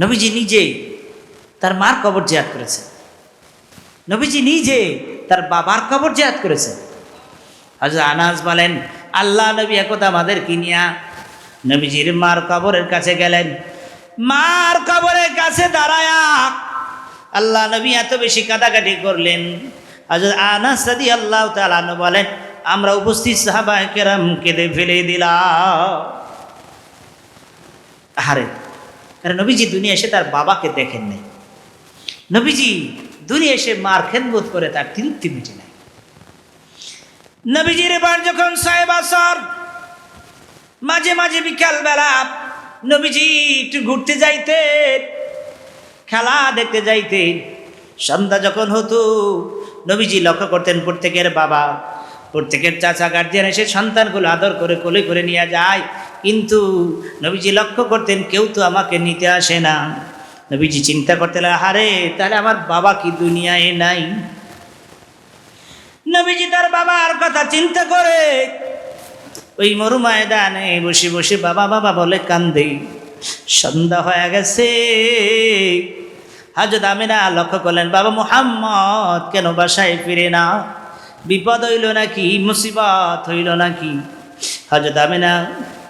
নবীজি নিজে তার মার কবর জিয়াদ করেছে। নবীজি নিজে তার বাবার কবর জিয়াদ করেছে। হজরত আনাস বলেন, আল্লাহ নবী একদা আমাদের কিনিয়া নবীজির মার কবরের কাছে গেলেন। মার কবরের কাছে দাঁড়ায়া আল্লাহ নবী এত বেশি কাটাকাটি করলেন। হজরত আনাস সাদি আল্লাহ তালানো বলেন, আমরা উপস্থিত সাহাবা কেরাম কেঁদে ফেলে দিলাম। হারে কারণ নবীজি দুনিয়া এসে তার বাবাকে দেখেন নাই। নবীজি দুনিয়া এসে মার খেদবোধ করে তার তৃপ্তি মিটে নাই নবীজির এবার যখন সাহেব আসর, মাঝে মাঝে বিকাল বেলা নবীজি একটু ঘুরতে যাইতেন খেলা দেখতে যাইতেন সন্ধ্যা যখন হতো, নবীজি লক্ষ্য করতেন প্রত্যেকের বাবা প্রত্যেকের চাচা গার্জিয়ান এসে সন্তানগুলো আদর করে কোলে করে নিয়ে যায়। কিন্তু নবীজি লক্ষ্য করতেন কেউ তো আমাকে নিতে আসে না। নবীজি চিন্তা করতে হারে তাহলে আমার বাবা কি দুনিয়ায় নাই? নবীজি তার বাবার কথা চিন্তা করে ওই মরু ময়দানে বসে বসে বাবা বাবা বলে কান্দে। সন্ধ্যা হয়ে গেছে। হাজত আমিনা লক্ষ্য করলেন, বাবা মুহাম্মদ, কেন বাসায় ফিরে না? বিপদ হইল নাকি, মুসিবত হইল নাকি? হজরত আমিনা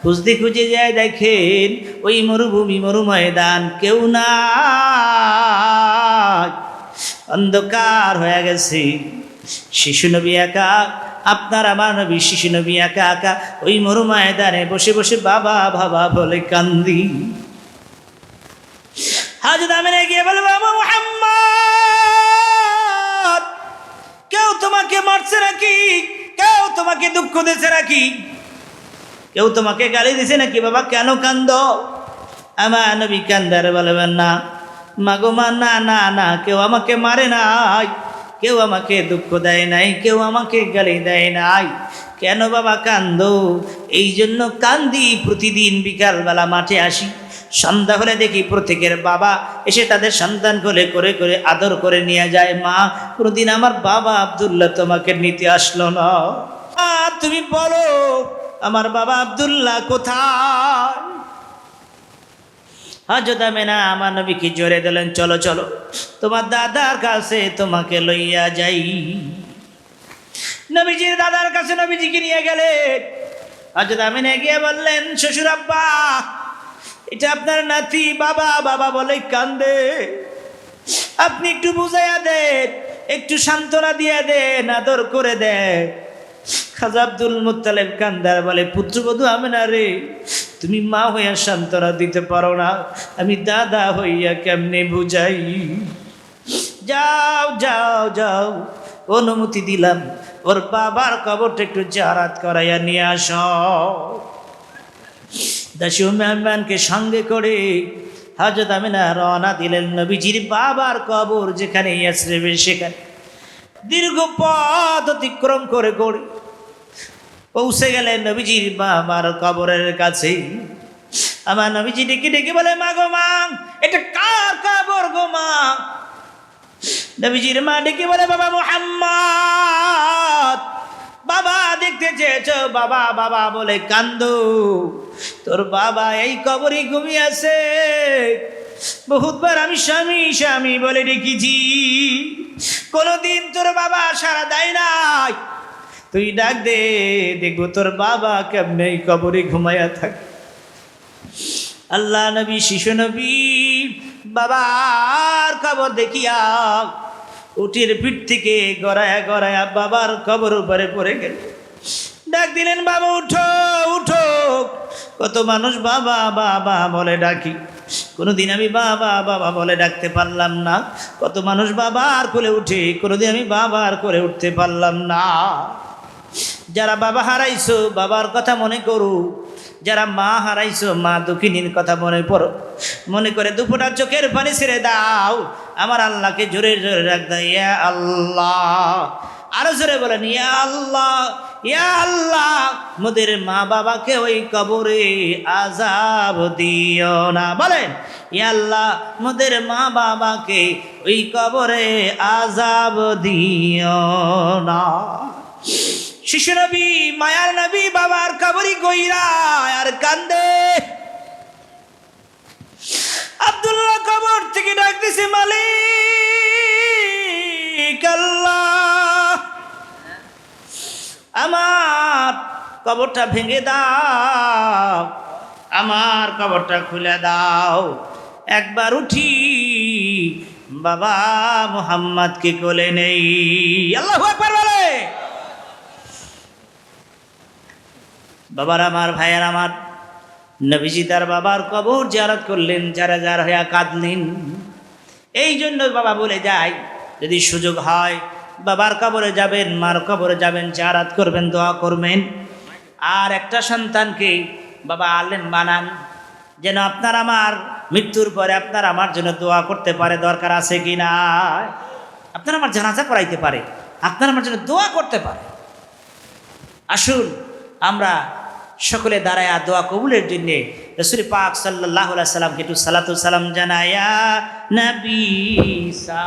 খুঁজতে খুঁজে যায় দেখেন, ওই মরুভূমি মরু ময়দান কেউ না অন্ধকার হয়ে গেছে। শিশু নবী একা, আপনার আমার নবী, শিশু নবী একা একা, ওই মরু ময়দানে বসে বসে বাবা বাবা বলে কান্দি। হাজত আমিনা গিয়ে বলে, বাবা মোহাম্মদ! কেউ তোমাকে মারছে নাকি? কেউ তোমাকে দুঃখ দিয়েছে নাকি? কেউ তোমাকে গালি দিছে নাকি? বাবা, কেন কান্দ? আমার নবী কান্দারে বলবেন না, মাগো মা, না না না, কেউ আমাকে মারে নাই। কেউ আমাকে দুঃখ দেয় নাই কেউ আমাকে গালি দেয় নাই। কেন বাবা কান্দ? এই জন্য কান্দি প্রতিদিন বিকালবেলা মাঠে আসি। সন্ধ্যা হলে দেখি প্রত্যেকের বাবা এসে তাদের সন্তান কোলে করে করে আদর করে নিয়ে যায়। মা কোনোদিন আমার বাবা আবদুল্লাহ তোমাকে নিতে আসলো না? মা, তুমি বলো আমার বাবা আবদুল্লাহ কোথায়? হজরত আমেনা আমার নবীকে জোরে দিলেন, চলো চলো, তোমার দাদার কাছে তোমাকে লইয়া যাই। নবীজির দাদার কাছে নবীজিকে নিয়ে গেলেন। হজরত আমিনা গিয়ে বললেন, শ্বশুর আব্বা, এটা আপনার নাতি বাবা বাবা বলে কান্দে। আপনি একটু বুঝাইয়া দেন, একটু সান্ত্বনা দিয়ে দেন, আদর করে দেন। খাজা আব্দুল মুতালেব কান্দার বলে, পুত্রবধূ আমি না রে তুমি মা হইয়া সান্ত্বনা দিতে পারো না। আমি দাদা হইয়া কেমনে বুঝাই? যাও যাও যাও, অনুমতি দিলাম। ওর বাবার কবরটা একটু জারাত করাইয়া নিয়ে আস। দাসী মেহমানকে সঙ্গে করে হজরত আমিনা রওনা দিলেন নবীজির বাবার কবর যেখানে ইয়াসরেবে সেখানে। দীর্ঘ পথ অতিক্রম করে করে পৌঁছে গেলেন নবীজির বাবার কবরের কাছে। আমার নবীজি ডেকে ডেকে বলে, মা গো মা, এটা কার কবর গো মা? নবীজির মা ডেকে বলে, বাবা মোহাম্মদ, বাবা দেখতে চেয়েছ, বাবা বাবা বলে কান্দো। তোর বাবা এই কবরই ঘুমিয়ে আছে। বহুতবার আমি স্বামী স্বামী বলে ডেকেছি। কোনোদিন তোর বাবা সারা দেয় নাই। তুই ডাক দে, দেখব তোর বাবা কেমনে কবরে ঘুমাইয়া থাকে। আল্লাহ নবী, শিশু নবী, বাবার খবর দেখিয়া উটির পিঠ থেকে গড়ায়া গড়ায়া বাবার কবর উপরে পড়ে গেল। ডাক দিলেন, বাবা, উঠো উঠো। কত মানুষ, বাবা বাবা, বলে ডাকি। কোনোদিন আমি, বাবা বাবা, বলে ডাকতে পারলাম না। কত মানুষ, বাবার কোলে উঠে, কোনোদিন আমি, বাবার করে উঠতে পারলাম না। যারা বাবা হারাইছো, বাবার কথা মনে করো। যারা মা হারাইছো, মা দুঃখিনীর কথা মনে পড়ো। মনে করে দুপুটার চোখের পানি ছেড়ে দাও। আমার আল্লাহকে জোরে জোরে রাখ দাও, ইয়া আল্লাহ। আরও জোরে বলেন, ইয়া আল্লাহ ইয়া আল্লাহ। মোদের মা বাবাকে ওই কবরে আজাব দিও না। বলেন, ইয়া আল্লাহ, মোদের মা বাবাকে ওই কবরে আজাব দিও না। শিশু নবী, মায়ার নবী, বাবার কাবরি গইরা আর কান্দে। আব্দুল্লাহ কবর থেকে ডাক দিছে, মালিক আমার কবরটা ভেঙে দাও, আমার কবরটা খুলে দাও। একবার উঠি, বাবা মোহাম্মদকে কোলে নেই। আল্লাহ একবার বাবার আমার, ভাইয়ের আমার। নবীজি তার বাবার কবর জারাত করলেন, যারা যারা হইয়া কাঁদলেন। এই জন্য বাবা বলে যায়, যদি সুযোগ হয়, বাবার কবরে যাবেন, মার কবরে যাবেন জারাত করবেন, দোয়া করবেন। আর একটা সন্তানকে বাবা আলেম বানান, যেন আপনার আমার মৃত্যুর পরে আপনার আমার জন্য দোয়া করতে পারে, দরকার আছে কি না? আপনার আমার জানাজা করাইতে পারে, আপনার আমার জন্য দোয়া করতে পারে। আসুন, আমরা সকলে দাঁড়ায়া দোয়া কবুলের জন্য রসুল পাক সাল্লাহ সাল্লামকে একটু সালাতু সালাম জানায়া, নবী সা